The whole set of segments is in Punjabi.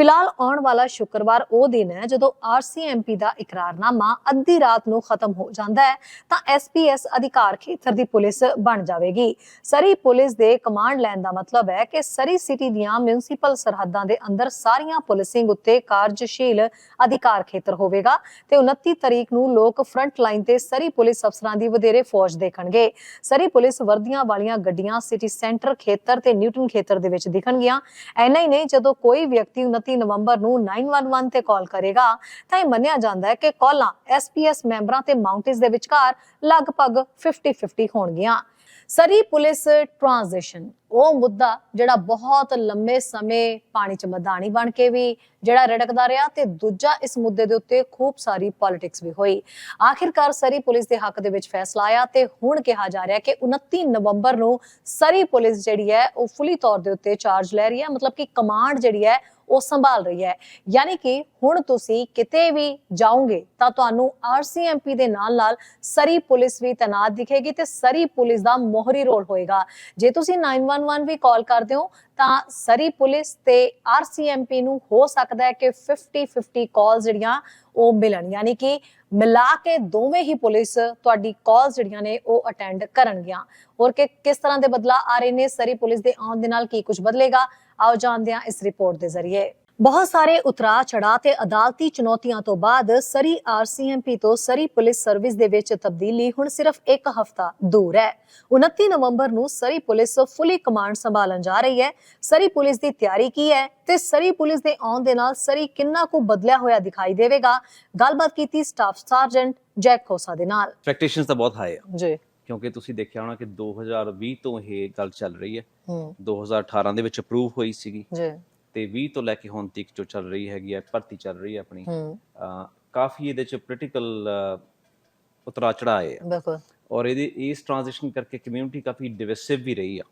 ਫਿਲਹਾਲ ਆਉਣ ਵਾਲਾ ਸ਼ੁੱਕਰਵਾਰ ਉਹ ਦਿਨ ਹੈ ਜਦੋਂ ਆਰਸੀਐਮਪੀ ਦਾ ਇਕਰਾਰਨਾਮਾ ਅੱਧੀ ਰਾਤ ਨੂੰ ਖਤਮ ਹੋ ਜਾਂਦਾ ਹੈ, ਤਾਂ ਐਸਪੀਐਸ ਅਧਿਕਾਰ ਖੇਤਰ ਦੀ ਪੁਲਿਸ ਬਣ ਜਾਵੇਗੀ। ਸਰੀ ਪੁਲਿਸ ਦੇ ਕਮਾਂਡ ਲੈਣ ਦਾ ਮਤਲਬ ਹੈ ਕਿ ਸਰੀ ਸਿਟੀ ਦੀਆਂ ਮਿਊਨਿਸਪਲ ਸਰਹੱਦਾਂ ਦੇ ਅੰਦਰ ਸਾਰੀਆਂ ਪੁਲਿਸਿੰਗ ਉੱਤੇ ਕਾਰਜਸ਼ੀਲ ਅਧਿਕਾਰ ਖੇਤਰ ਹੋਵੇਗਾ ਤੇ 29 ਤਰੀਕ ਨੂੰ ਲੋਕ ਫਰੰਟ ਲਾਈਨ ਤੇ ਸਰੀ ਪੁਲਿਸ ਅਫਸਰਾਂ ਦੀ ਵਧੇਰੇ ਫੌਜ ਦੇਖਣਗੇ। ਸਰੀ ਪੁਲਿਸ ਵਰਦੀਆਂ ਵਾਲੀਆਂ ਗੱਡੀਆਂ ਸਿਟੀ ਸੈਂਟਰ ਖੇਤਰ ਤੇ ਨਿਊਟਨ ਖੇਤਰ ਦੇ ਵਿੱਚ ਦਿਖਣਗੀਆਂ। ਐਨਾ ਹੀ ਨਹੀਂ, ਜਦੋਂ ਕੋਈ ਵਿਅਕਤੀ 29 ਨਵੰਬਰ ਨੂੰ 911 ਤੇ ਕਾਲ ਕਰੇਗਾ, ਤਾਂ ਇਹ ਮੰਨਿਆ ਜਾਂਦਾ ਹੈ ਕਿ ਕਾਲਾਂ ਐਸਪੀਐਸ ਮੈਂਬਰਾਂ ਤੇ ਮਾਊਂਟੇਸ ਦੇ ਵਿਚਕਾਰ ਲਗਭਗ 50-50 ਹੋਣਗੀਆਂ। ਸਰੀ ਪੁਲਿਸ ਟ੍ਰਾਂਜੀਸ਼ਨ, ਉਹ ਮੁੱਦਾ ਜਿਹੜਾ ਬਹੁਤ ਲੰਮੇ ਸਮੇਂ ਪਾਣੀ ਚ ਮਦਾਨੀ ਬਣ ਕੇ ਵੀ ਜਿਹੜਾ ਰੜਕਦਾ ਰਿਹਾ ਤੇ ਦੂਜਾ ਇਸ ਮੁੱਦੇ ਦੇ ਉੱਤੇ ਖੂਬ ਸਾਰੀ ਪੋਲਿਟਿਕਸ ਵੀ ਹੋਈ। ਆਖਿਰਕਾਰ ਸਰੀ ਪੁਲਿਸ ਦੇ ਹੱਕ ਦੇ ਵਿੱਚ ਫੈਸਲਾ ਆਇਆ ਤੇ ਹੁਣ ਕਿਹਾ ਜਾ ਰਿਹਾ ਕਿ 29 ਨਵੰਬਰ ਨੂੰ ਸਰੀ ਪੁਲਿਸ ਜਿਹੜੀ ਹੈ, ਉਹ ਫੁੱਲੀ ਤੌਰ ਦੇ ਉੱਤੇ ਚਾਰਜ ਲੈ ਰਹੀ ਹੈ। ਮਤਲਬ ਕਿ ਕਮਾਂਡ ਜਿਹੜੀ ਹੈ ਉਹ ਸੰਭਾਲ ਰਹੀ ਹੈ। ਯਾਨੀ ਕਿ ਹੁਣ ਤੁਸੀਂ ਕਿਤੇ ਵੀ ਜਾਓਗੇ ਤਾਂ ਤੁਹਾਨੂੰ ਆਰਸੀਐਮਪੀ ਦੇ ਨਾਲ ਨਾਲ ਸਰੀ ਪੁਲਿਸ ਵੀ ਤੈਨਾਤ ਦਿਖੇਗੀ ਤੇ ਸਰੀ ਪੁਲਿਸ ਦਾ ਮੋਹਰੀ ਰੋਲ ਹੋਏਗਾ। ਜੇ ਤੁਸੀਂ 911 ਵੀ ਕਾਲ ਕਰਦੇ ਹੋ ਤਾਂ ਸਰੀ ਪੁਲਿਸ ਤੇ ਆਰਸੀਐਮਪੀ ਨੂੰ ਹੋ ਸਕਦਾ ਹੈ ਕਿ 50-50 ਕਾਲ ਜਿਹੜੀਆਂ ਉਹ ਮਿਲਣ। ਯਾਨੀ ਕਿ ਮਿਲਾ ਕੇ ਦੋਵੇਂ ਹੀ ਪੁਲਿਸ ਤੁਹਾਡੀ ਕਾਲ ਜਿਹੜੀਆਂ ਨੇ ਉਹ ਅਟੈਂਡ ਕਰਨਗੀਆਂ। ਹੋਰ ਕਿ ਕਿਸ ਤਰ੍ਹਾਂ ਦੇ ਬਦਲਾਅ ਆ ਰਹੇ ਨੇ? ਸਰੀ ਪੁਲਿਸ ਦੇ ਆਉਣ ਦੇ ਨਾਲ ਕੀ ਕੁਝ ਬਦਲੇਗਾ? ਆਓ ਜਾਣਦੇ ਹਾਂ ਇਸ ਰਿਪੋਰਟ ਦੇ ਜ਼ਰੀਏ। ਬਹੁਤ ਸਾਰੇ ਉਤਰਾ ਚੜਾ ਤੇ ਅਦਾਲਤੀ ਚੁਣੌਤੀਆਂ ਤੋਂ ਬਾਅਦ ਸਰੀ ਆਰਸੀਐਮਪੀ ਤੋਂ ਸਰੀ ਪੁਲਿਸ ਸਰਵਿਸ ਦੇ ਵਿੱਚ ਤਬਦੀਲੀ ਹੁਣ ਸਿਰਫ ਇੱਕ ਹਫ਼ਤਾ ਦੂਰ ਹੈ। 29 ਨਵੰਬਰ ਨੂੰ ਸਰੀ ਪੁਲਿਸ ਫੁੱਲੀ ਕਮਾਂਡ ਸੰਭਾਲਣ ਜਾ ਰਹੀ ਹੈ। ਸਰੀ ਪੁਲਿਸ ਦੀ ਤਿਆਰੀ ਕੀ ਹੈ ਤੇ ਸਰੀ ਪੁਲਿਸ ਦੇ ਆਉਣ ਦੇ ਨਾਲ ਸਰੀ ਕਿੰਨਾ ਕੁ ਬਦਲਿਆ ਹੋਇਆ ਦਿਖਾਈ ਦੇਵੇਗਾ? ਗੱਲਬਾਤ ਕੀਤੀ ਸਟਾਫ ਸਰਜੈਂਟ ਜੈਕ ਖੋਸਾ ਦੇ ਨਾਲ। ਐਕਸਪੈਕਟੇਸ਼ਨਸ ਤਾਂ ਬਹੁਤ ਹਾਈ ਆ। ਜੀ। ਕਿਉਂਕਿ ਤੁਸੀਂ ਦੇਖਿਆ ਹੋਣਾ ਕਿ 2020 ਤੋਂ ਇਹ ਗੱਲ ਚੱਲ ਰਹੀ ਹੈ। ਹੂੰ। 2018 ਦੇ ਵਿੱਚ ਅਪਰੂਵ ਹੋਈ ਸੀਗੀ। ਜੀ। ਤੇ 20 ਤੋਂ ਲੈ ਕੇ ਹੁਣ ਤੱਕ ਜੋ ਚੱਲ ਰਹੀ ਹੈਗੀ ਹੈ ਭਰਤੀ ਚੱਲ ਰਹੀ ਹੈ। ਆਪਣੀ ਕਾਫੀ ਇਹਦੇ ਚ ਪੋਲੀਟੀਕਲ ਉਤਰਾ ਚੜਾਏ ਆ। ਬਿਲਕੁਲ। ਔਰ ਇਹਦੇ ਇਸ ਟ੍ਰਾਂਜੀਸ਼ਨ ਕਰਕੇ ਕਮਿਊਨਿਟੀ ਕਾਫੀ ਡਿਵਿਸਿਵ ਵੀ ਰਹੀ ਆ।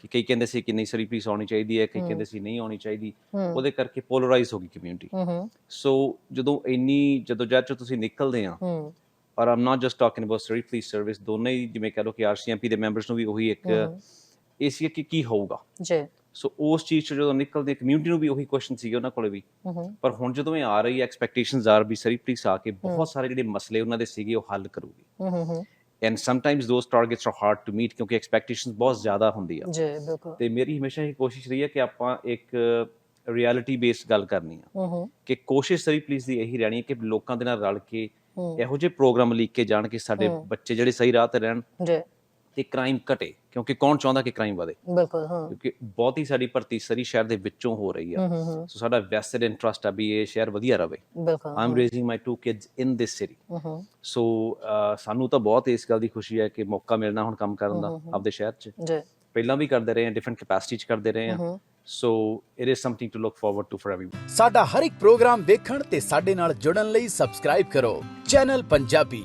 ਕਿ ਕਈ ਕਹਿੰਦੇ ਸੀ ਕਿ ਨਹੀਂ ਸਰੀ ਪੀਸ ਆਉਣੀ ਚਾਹੀਦੀ ਹੈ ਕਈ। ਕਹਿੰਦੇ ਸੀ ਨਹੀਂ ਆਉਣੀ ਚਾਹੀਦੀ। ਉਹਦੇ ਕਰਕੇ ਪੋਲਰਾਈਜ਼ ਹੋ ਗਈ ਕਮਿਊਨਿਟੀ ਸੋ ਜਦੋਂ ਇੰਨੀ ਜਦੋਂ ਜੱਜ ਚੋਂ ਤੁਸੀਂ ਨਿਕਲਦੇ ਆ ਔਰ I'm not just talking about Surrey police service ਦੋਨੇ ਹੀ ਜਿਵੇਂ ਕਹ ਲਓ ਕਿ ਆਰਸੀਐਮਪੀ ਦੇ ਮੈਂਬਰਸ ਨੂੰ ਵੀ ਉਹੀ ਇੱਕ ਸੀ ਕਿ ਕੀ ਹੋਊਗਾ। ਜੀ। ਸੋ ਉਸ ਚੀਜ਼ ਚ ਜਦੋਂ ਨਿਕਲਦੇ ਕਮਿਊਨਿਟੀ ਨੂੰ ਵੀ ਉਹੀ ਕੁਐਸਚਨ ਸੀਗੇ ਉਹਨਾਂ ਕੋਲੇ ਵੀ। ਪਰ ਹੁਣ ਜਦੋਂ ਇਹ ਆ ਰਹੀ ਹੈ expectations are we Surrey police ਆ ਕੇ ਬਹੁਤ ਸਾਰੇ ਜਿਹੜੇ ਮਸਲੇ ਉਹਨਾਂ ਦੇ ਸੀਗੇ ਉਹ ਹੱਲ ਕਰੂਗੀ। And sometimes those targets are hard to meet ਕਿਉਂਕਿ ਐਕਸਪੈਕਟੇਸ਼ਨਸ ਬਹੁਤ ਜ਼ਿਆਦਾ ਹੁੰਦੀ ਆ। ਜੀ ਬਿਲਕੁਲ। ਤੇ ਮੇਰੀ ਹਮੇਸ਼ਾ ਇਹ ਕੋਸ਼ਿਸ਼ ਰਹੀ ਹੈ ਕਿ ਆਪਾਂ ਇੱਕ ਰਿਐਲਿਟੀ ਬੇਸਡ ਗੱਲ ਕਰਨੀ ਆ। ਕਿ ਕੋਸ਼ਿਸ਼ ਸਰੀ ਪੁਲਿਸ ਦੀ ਇਹੀ ਰਹਿਣੀ ਹੈ ਕਿ ਲੋਕਾਂ ਦੇ ਨਾਲ ਰਲ ਕੇ ਇਹੋ ਜਿਹੇ ਪ੍ਰੋਗਰਾਮ ਲੀਕ ਕੇ ਜਾਣ ਕਿ ਸਾਡੇ। ਬੱਚੇ ਜਿਹੜੇ ਸਹੀ ਰਾਹ ਤੇ ਰਹਿਣ। ਜੀ। ਤੇ ਕ੍ਰਾਈਮ ਘਟੇ ਕਿਉਂਕਿ ਕੌਣ ਚਾਹੁੰਦਾ ਕਿ ਕ੍ਰਾਈਮ ਵਧੇ? ਬਿਲਕੁਲ ਹਾਂ। ਕਿਉਂਕਿ ਬਹੁਤ ਹੀ ਸਾਡੀ ਭਰਤੀ ਸਰੀ ਸ਼ਹਿਰ ਦੇ ਵਿੱਚੋਂ ਹੋ ਰਹੀ ਆ। ਸੋ ਸਾਡਾ ਵੈਸਟਡ ਇੰਟਰਸਟ ਆ ਵੀ ਇਹ ਸ਼ਹਿਰ ਵਧੀਆ ਰਵੇ। ਬਿਲਕੁਲ I'm raising my two kids in this city so ਸਾਨੂੰ ਤਾਂ ਬਹੁਤ ਇਸ ਗੱਲ ਦੀ ਖੁਸ਼ੀ ਹੈ ਕਿ ਮੌਕਾ ਮਿਲਣਾ ਹੁਣ ਕੰਮ ਕਰਨ ਦਾ ਆਪਦੇ ਸ਼ਹਿਰ 'ਚ। ਜੀ। ਪਹਿਲਾਂ ਵੀ ਕਰਦੇ ਰਹੇ ਆ ਡਿਫਰੈਂਟ ਕੈਪੈਸਿਟੀ 'ਚ ਕਰਦੇ ਰਹੇ ਆ so it is something to look forward to for everyone ਸਾਡਾ ਹਰ ਇੱਕ ਪ੍ਰੋਗਰਾਮ ਦੇਖਣ ਤੇ ਸਾਡੇ ਨਾਲ ਜੁੜਨ ਲਈ ਸਬਸਕ੍ਰਾਈਬ ਕਰੋ। ਚੈਨਲ ਪੰਜਾਬੀ